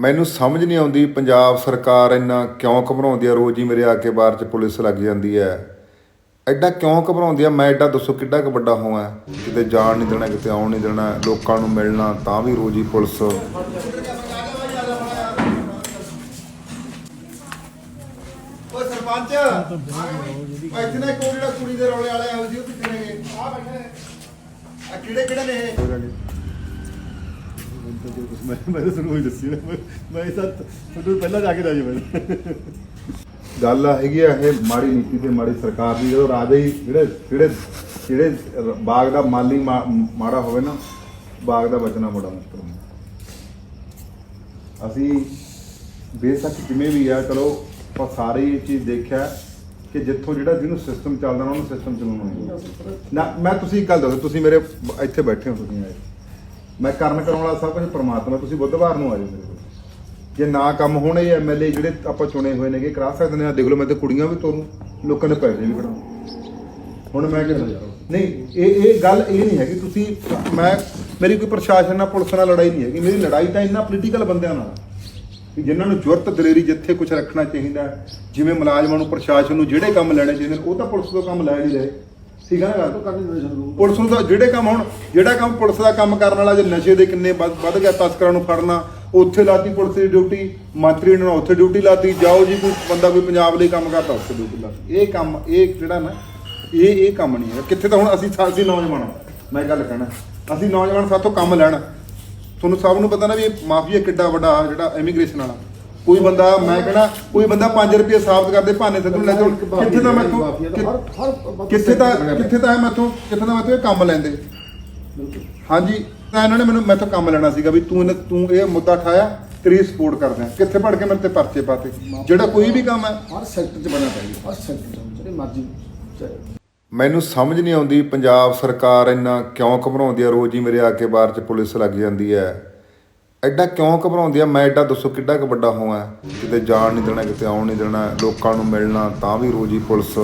ਮੈਨੂੰ ਸਮਝ ਨਹੀਂ ਆਉਂਦੀ ਪੰਜਾਬ ਸਰਕਾਰ ਇੰਨਾ ਕਿਉਂ ਘਬਰਾਉਂਦੀ ਆ? ਰੋਜ਼ ਹੀ ਮੇਰੇ ਆ ਕੇ ਬਾਹਰ ਚ ਪੁਲਿਸ ਲੱਗ ਜਾਂਦੀ ਹੈ ਐਡਾ ਕਿਉਂ ਘਬਰਾਉਂਦੀ ਆ? ਮੈਂ ਐਡਾ ਦੱਸੋ ਕਿੱਡਾ ਕੁ ਵੱਡਾ ਹੋਇਆ ਕਿਤੇ ਜਾਣ ਨਹੀਂ ਦੇਣਾ, ਕਿਤੇ ਆਉਣ ਨਹੀਂ ਦੇਣਾ, ਲੋਕਾਂ ਨੂੰ ਮਿਲਣਾ, ਤਾਂ ਵੀ ਰੋਜ਼ ਹੀ ਪੁਲਿਸ। ਓਏ ਸਰਪੰਚ ਇੱਥੇ ਨਾ ਕੋਈ ਜਿਹੜਾ ਕੁੜੀ ਦੇ ਰੌਲੇ ਵਾਲੇ ਆਉ ਉਹ ਕਿੱਥੇ ਨੇ ਆ ਬੈਠੇ ਆ ਕਿਹੜੇ ਕਿਹੜੇ ਨੇ ਇਹ? ਮੈਂ ਮੈਂ ਤਾਂ ਤੁਹਾਨੂੰ ਹੀ ਦੱਸੀ ਨਾ ਮੈਂ ਮੈਂ ਇਹ ਸੱਤ ਤੁਹਾਨੂੰ ਪਹਿਲਾਂ ਜਾ ਕੇ ਰਾਜੀ ਮੈਂ ਗੱਲ ਹੈਗੀ ਆ ਇਹ ਮਾੜੀ ਨੀਤੀ ਤੇ ਮਾੜੀ ਸਰਕਾਰ ਦੀ, ਜਦੋਂ ਰਾਜੇ ਹੀ ਜਿਹੜੇ ਜਿਹੜੇ ਜਿਹੜੇ ਬਾਗ ਦਾ ਮਾਲੀ ਮਾ- ਮਾੜਾ ਹੋਵੇ ਨਾ, ਬਾਗ ਦਾ ਬਚਣਾ ਬੜਾ ਮੁਸ਼ਕਲ ਹੁੰਦਾ। ਅਸੀਂ ਬੇਸ਼ੱਕ ਜਿਵੇਂ ਵੀ ਆ, ਚਲੋ, ਆਪਾਂ ਸਾਰੇ ਇਹ ਚੀਜ਼ ਦੇਖਿਆ ਕਿ ਜਿੱਥੋਂ ਜਿਹੜਾ ਜਿਹਨੂੰ ਸਿਸਟਮ ਚੱਲਦਾ ਨਾ, ਉਹਨੂੰ ਸਿਸਟਮ ਚਲਾਉਣਾ ਨਹੀਂ ਨਾ, ਮੈਂ ਤੁਸੀਂ ਇੱਕ ਗੱਲ ਦੱਸੋ, ਤੁਸੀਂ ਮੇਰੇ ਬ- ਇੱਥੇ ਬੈਠੇ ਹੋ, ਤੁਸੀਂ ਆਏ। ਮੈਂ ਕਰਨ ਕਰਾਉਣ ਵਾਲਾ ਸਭ ਕੁਝ ਪ੍ਰਮਾਤਮਾ, ਤੁਸੀਂ ਬੁੱਧਵਾਰ ਨੂੰ ਆ ਜਾਓ ਮੇਰੇ ਕੋਲ। ਜੇ ਨਾ ਕੰਮ ਹੋਣੇ ਐਮਐਲਏ ਜਿਹੜੇ ਆਪਾਂ ਚੁਣੇ ਹੋਏ ਨੇਗੇ, ਕਰਾ ਸਕਦੇ ਨੇ। ਆ ਦੇਖ ਲਓ, ਮੈਂ ਤੇ ਕੁੜੀਆਂ ਵੀ ਤੋਰੂ, ਲੋਕਾਂ ਨੇ ਪੈਸੇ ਵੀ ਕਢਾਉਂ ਹੁਣ ਮੈਂ ਕਿ ਨਹੀਂ, ਇਹ ਇਹ ਗੱਲ ਇਹ ਨਹੀਂ ਹੈਗੀ, ਤੁਸੀਂ ਮੈਂ ਮੇਰੀ ਕੋਈ ਪ੍ਰਸ਼ਾਸਨ ਨਾਲ, ਪੁਲਿਸ ਨਾਲ ਲੜਾਈ ਨਹੀਂ ਹੈਗੀ। ਮੇਰੀ ਲੜਾਈ ਤਾਂ ਇਹਨਾਂ ਪੋਲੀਟੀਕਲ ਬੰਦਿਆਂ ਨਾਲ ਆ। ਕਿ ਜਿਨ੍ਹਾਂ ਨੂੰ ਜੁਰਤ ਦਲੇਰੀ ਜਿੱਥੇ ਕੁਝ ਰੱਖਣਾ ਚਾਹੀਦਾ, ਜਿਵੇਂ ਮੁਲਾਜ਼ਮਾਂ ਨੂੰ, ਪ੍ਰਸ਼ਾਸਨ ਨੂੰ ਜਿਹੜੇ ਕੰਮ ਲੈਣੇ ਚਾਹੀਦੇ ਨੇ, ਉਹ ਤਾਂ ਪੁਲਿਸ ਤੋਂ ਕੰਮ ਲੈ ਨਹੀਂ ਰਹੇ। ਠੀਕ ਹੈ ਨਾ ਗੱਲ? ਪੁਲਿਸ ਨੂੰ ਤਾਂ ਜਿਹੜੇ ਕੰਮ ਹੁਣ ਜਿਹੜਾ ਕੰਮ ਪੁਲਿਸ ਦਾ ਕੰਮ ਕਰਨ ਵਾਲਾ ਜੇ ਨਸ਼ੇ ਦੇ ਕਿੰਨੇ ਵੱਧ ਵੱਧ ਗਿਆ ਤਸਕਰਾਂ ਨੂੰ ਫੜਨਾ ਉੱਥੇ ਲਾਤੀ ਪੁਲਿਸ ਦੀ ਡਿਊਟੀ ਮੰਤਰੀ ਨੇ ਉੱਥੇ ਡਿਊਟੀ ਲਾਤੀ ਜਾਓ ਜੀ ਕੋਈ ਬੰਦਾ ਕੋਈ ਪੰਜਾਬ ਲਈ ਕੰਮ ਕਰਦਾ ਉੱਥੇ ਡਿਊਟੀ ਲਾਤੀ। ਇਹ ਕੰਮ ਇਹ ਜਿਹੜਾ ਨਾ ਇਹ ਇਹ ਕੰਮ ਨਹੀਂ ਹੈ ਕਿੱਥੇ ਤਾਂ ਹੁਣ ਅਸੀਂ ਅਸੀਂ ਨੌਜਵਾਨ। ਮੈਂ ਗੱਲ ਕਹਿਣਾ ਅਸੀਂ ਨੌਜਵਾਨ ਸਾਥੋਂ ਕੰਮ ਲੈਣ। ਤੁਹਾਨੂੰ ਸਭ ਨੂੰ ਪਤਾ ਨਾ ਵੀ ਇਹ ਮਾਫੀਆ ਕਿੱਡਾ ਵੱਡਾ ਜਿਹੜਾ ਇਮੀਗ੍ਰੇਸ਼ਨ ਵਾਲਾ। ਕੋਈ ਬੰਦਾ ਮੈਂ ਕਹਿਣਾ ਕੋਈ ਬੰਦਾ 5 ਰੁਪਏ ਸਾਬਤ ਕਰਦੇ ਭਾਨੇ ਤੂੰ ਲੈ ਜਾਓ ਕਿੱਥੇ ਤਾਂ ਮੈਥੋਂ ਕਿੱਥੇ ਤਾਂ ਕਿੱਥੇ ਤਾਂ ਮੈਥੋਂ ਕਿੱਥੇ ਤਾਂ ਮੈਥੋਂ ਇਹ ਕੰਮ ਲੈਂਦੇ। ਹਾਂਜੀ ਤਾਂ ਇਹਨਾਂ ਨੇ ਮੈਨੂੰ ਮੈਥੋਂ ਕੰਮ ਲੈਣਾ ਸੀਗਾ ਵੀ ਤੂੰ ਤੂੰ ਇਹ ਮੁੱਦਾ ਉਠਾਇਆ ਤੇਰੀ ਸਪੋਰਟ ਕਰਦੇ ਆ। ਕਿੱਥੇ ਪੜ ਕੇ ਮੇਰੇ ਤੇ ਪਰਚੇ ਪਾਤੇ? ਜਿਹੜਾ ਕੋਈ ਵੀ ਕੰਮ ਹੈ। ਹਰ ਸੈਕਟਰ 'ਚ ਬਣਨਾ ਚਾਹੀਦਾ ਹਰ ਸੈਕਟਰ 'ਚ ਜਿਹੜੇ ਮਰਜ਼ੀ ਮੈਨੂੰ ਸਮਝ ਨਹੀਂ ਆਉਂਦੀ ਪੰਜਾਬ ਸਰਕਾਰ ਇੰਨਾ ਕਿਉਂ ਘਬਰਾਉਂਦੀ ਆ? ਰੋਜ਼ ਹੀ ਮੇਰੇ ਆ ਕੇ ਬਾਹਰ ਚ ਪੁਲਿਸ ਲੱਗ ਜਾਂਦੀ ਹੈ। ਐਡਾ ਕਿਉਂ ਘਬਰਾਉਂਦੀ ਆ? ਮੈਂ ਐਡਾ ਦੱਸੋ ਕਿੱਡਾ ਕੁ ਵੱਡਾ ਹੋਇਆ ਕਿਤੇ ਜਾਣ ਨਹੀਂ ਦੇਣਾ ਕਿਤੇ ਆਉਣ ਨਹੀਂ ਦੇਣਾ ਲੋਕਾਂ ਨੂੰ ਮਿਲਣਾ ਤਾਂ ਵੀ ਰੋਜ਼ ਹੀ ਪੁਲਿਸ।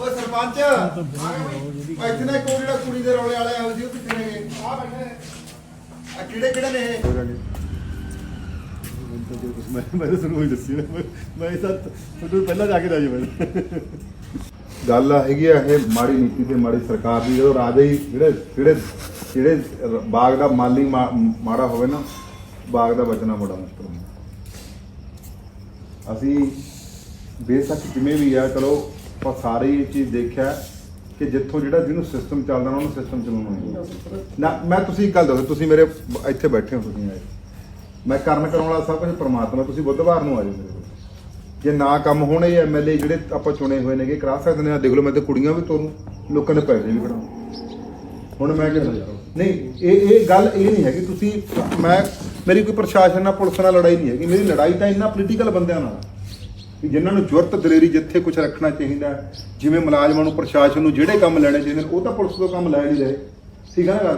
ਓਏ ਸਰਪੰਚ ਇੱਥੇ ਨਾ ਕੋਈ ਜਿਹੜਾ ਕੁੜੀ ਦੇ ਰੌਲੇ ਵਾਲੇ ਆਉ ਜੀ ਉਹ ਕਿੱਥੇ ਨੇ ਆ ਬੈਠੇ ਆ ਕਿਹੜੇ ਕਿਹੜੇ ਨੇ ਇਹ? ਮੈਂ ਮੈਂ ਤਾਂ ਤੁਹਾਨੂੰ ਹੀ ਦੱਸੀ ਮੈਂ ਸੱਤ ਤੁਹਾਨੂੰ ਪਹਿਲਾਂ ਜਾ ਕੇ ਰਾਜੀ ਮੈਂ ਗੱਲ ਹੈਗੀ ਆ, ਇਹ ਮਾੜੀ ਨੀਤੀ ਤੇ ਮਾੜੀ ਸਰਕਾਰ ਦੀ, ਜਦੋਂ ਰਾਜੇ ਹੀ ਜਿਹੜੇ ਜਿਹੜੇ ਜਿਹੜੇ ਬਾਗ ਦਾ ਮਾਲੀ ਮਾ- ਮਾੜਾ ਹੋਵੇ ਨਾ, ਬਾਗ ਦਾ ਬਚਣਾ ਬੜਾ ਮੁਸ਼ਕਲ ਹੁੰਦਾ। ਅਸੀਂ ਬੇਸ਼ੱਕ ਜਿਵੇਂ ਵੀ ਆ, ਚਲੋ, ਆਪਾਂ ਸਾਰੇ ਹੀ ਇਹ ਚੀਜ਼ ਦੇਖਿਆ ਕਿ ਜਿੱਥੋਂ ਜਿਹੜਾ ਜਿਹਨੂੰ ਸਿਸਟਮ ਚੱਲਦਾ ਨਾ, ਉਹਨੂੰ ਸਿਸਟਮ ਚਲਾਉਣਾ ਨਹੀਂ ਨਾ, ਮੈਂ ਤੁਸੀਂ ਇੱਕ ਗੱਲ ਦੱਸੋ, ਤੁਸੀਂ ਮੇਰੇ ਬ- ਇੱਥੇ ਬੈਠੇ ਹੋ ਤੁਸੀਂ ਆਏ। ਮੈਂ ਕਰਨ ਕਰਾਉਣ ਵਾਲਾ ਸਭ ਕੁਝ ਪ੍ਰਮਾਤਮਾ, ਤੁਸੀਂ ਬੁੱਧਵਾਰ ਨੂੰ ਆ ਜਾਓ ਮੇਰੇ ਕੋਲ। ਜੇ ਨਾ ਕੰਮ ਹੋਣੇ ਐਮਐਲਏ ਜਿਹੜੇ ਆਪਾਂ ਚੁਣੇ ਹੋਏ ਨੇਗੇ, ਕਰਾ ਸਕਦੇ ਨੇ। ਆ ਦੇਖ ਲਓ, ਮੈਂ ਤੇ ਕੁੜੀਆਂ ਵੀ ਤੋਰੂ, ਲੋਕਾਂ ਨੇ ਪੈਸੇ ਵੀ ਕਢਾਉਂ। ਹੁਣ ਮੈਂ ਕਿ ਨਹੀਂ, ਇਹ ਇਹ ਗੱਲ ਇਹ ਨਹੀਂ ਹੈਗੀ, ਤੁਸੀਂ, ਮੈਂ, ਮੇਰੀ ਕੋਈ ਪ੍ਰਸ਼ਾਸਨ ਨਾਲ, ਪੁਲਿਸ ਨਾਲ ਲੜਾਈ ਨਹੀਂ ਹੈਗੀ। ਮੇਰੀ ਲੜਾਈ ਤਾਂ ਇਹਨਾਂ ਪੋਲੀਟੀਕਲ ਬੰਦਿਆਂ ਨਾਲ ਕਿ ਜਿਨ੍ਹਾਂ ਨੂੰ ਜੁਰਤ ਦਲੇਰੀ ਜਿੱਥੇ ਕੁਝ ਰੱਖਣਾ ਚਾਹੀਦਾ ਜਿਵੇਂ ਮੁਲਾਜ਼ਮਾਂ ਨੂੰ, ਪ੍ਰਸ਼ਾਸਨ ਨੂੰ ਜਿਹੜੇ ਕੰਮ ਲੈਣੇ ਚਾਹੀਦੇ ਉਹ ਤਾਂ ਪੁਲਿਸ ਤੋਂ ਕੰਮ ਲੈ ਨਹੀਂ ਰਹੇ। ਠੀਕ ਹੈ ਨਾ ਗੱਲ?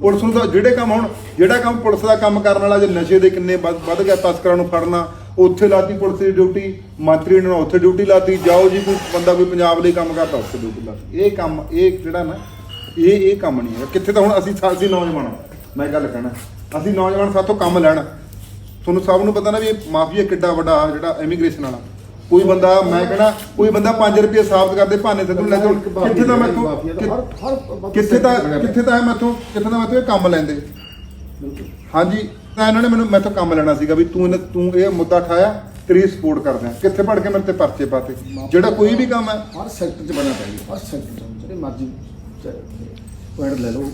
ਪੁਲਿਸ ਨੂੰ ਤਾਂ ਜਿਹੜੇ ਕੰਮ ਹੁਣ, ਜਿਹੜਾ ਕੰਮ ਪੁਲਿਸ ਦਾ ਕੰਮ ਕਰਨ ਵਾਲਾ, ਜੇ ਨਸ਼ੇ ਦੇ ਕਿੰਨੇ ਵੱਧ ਵੱਧ ਗਿਆ, ਤਸਕਰਾਂ ਨੂੰ ਫੜਨਾ ਉੱਥੇ ਲਾਤੀ ਪੁਲਿਸ ਦੀ ਡਿਊਟੀ ਮੰਤਰੀ ਨੇ ਉੱਥੇ ਡਿਊਟੀ ਲਾਤੀ। ਜਾਓ ਜੀ ਕੋਈ ਬੰਦਾ ਕੋਈ ਪੰਜਾਬ ਲਈ ਕੰਮ ਕਰਦਾ ਉੱਥੇ ਡਿਊਟੀ ਲਾਤੀ। ਇਹ ਕੰਮ ਇਹ ਜਿਹੜਾ ਨਾ ਇਹ ਇਹ ਕੰਮ ਨਹੀਂ ਹੈ ਕਿੱਥੇ ਤਾਂ ਹੁਣ ਅਸੀਂ ਅਸੀਂ ਨੌਜਵਾਨ। ਮੈਂ ਗੱਲ ਕਹਿਣਾ ਅਸੀਂ ਨੌਜਵਾਨ ਸਾਥੋਂ ਕੰਮ ਲੈਣ। ਤੁਹਾਨੂੰ ਸਭ ਨੂੰ ਪਤਾ ਨਾ ਵੀ ਇਹ ਮਾਫੀਆ ਕਿੱਡਾ ਵੱਡਾ ਜਿਹੜਾ ਇਮੀਗ੍ਰੇਸ਼ਨ ਵਾਲਾ। ਕੋਈ ਬੰਦਾ ਮੈਂ ਕਹਿਣਾ ਕੋਈ ਬੰਦਾ 5 ਰੁਪਏ ਸਾਬਤ ਕਰਦੇ ਭਾਨੇ ਤੂੰ ਲੈ ਜਾਓ ਕਿੱਥੇ ਤਾਂ ਮੈਥੋਂ ਕਿੱਥੇ ਤਾਂ ਕਿੱਥੇ ਤਾਂ ਮੈਥੋਂ ਕਿੱਥੇ ਤਾਂ ਮੈਥੋਂ ਇਹ ਕੰਮ ਲੈਂਦੇ। ਹਾਂਜੀ। ਤਾਂ ਇਹਨਾਂ ਨੇ ਮੈਨੂੰ ਮੈਥੋਂ ਕੰਮ ਲੈਣਾ ਸੀਗਾ ਵੀ ਤੂੰ ਇਹਨੇ- ਤੂੰ ਇਹ ਮੁੱਦਾ ਉਠਾਇਆ, ਤੇਰੀ ਸਪੋਰਟ ਕਰਦੇ ਕਿੱਥੇ ਪੜ ਕੇ ਮੇਰੇ ਤੇ ਪਰਚੇ ਪਾਤੇ? ਜਿਹੜਾ ਕੋਈ ਵੀ ਕੰਮ ਹੈ। ਹਰ ਸੈਕਟਰ 'ਚ ਬਣਨਾ ਚਾਹੀਦਾ, ਹਰ ਸੈਕਟਰ 'ਚ, ਜਿਹੜੇ ਮਰਜ਼ੀ ਪੁਆਇੰਟ ਲੈ ਲਓ।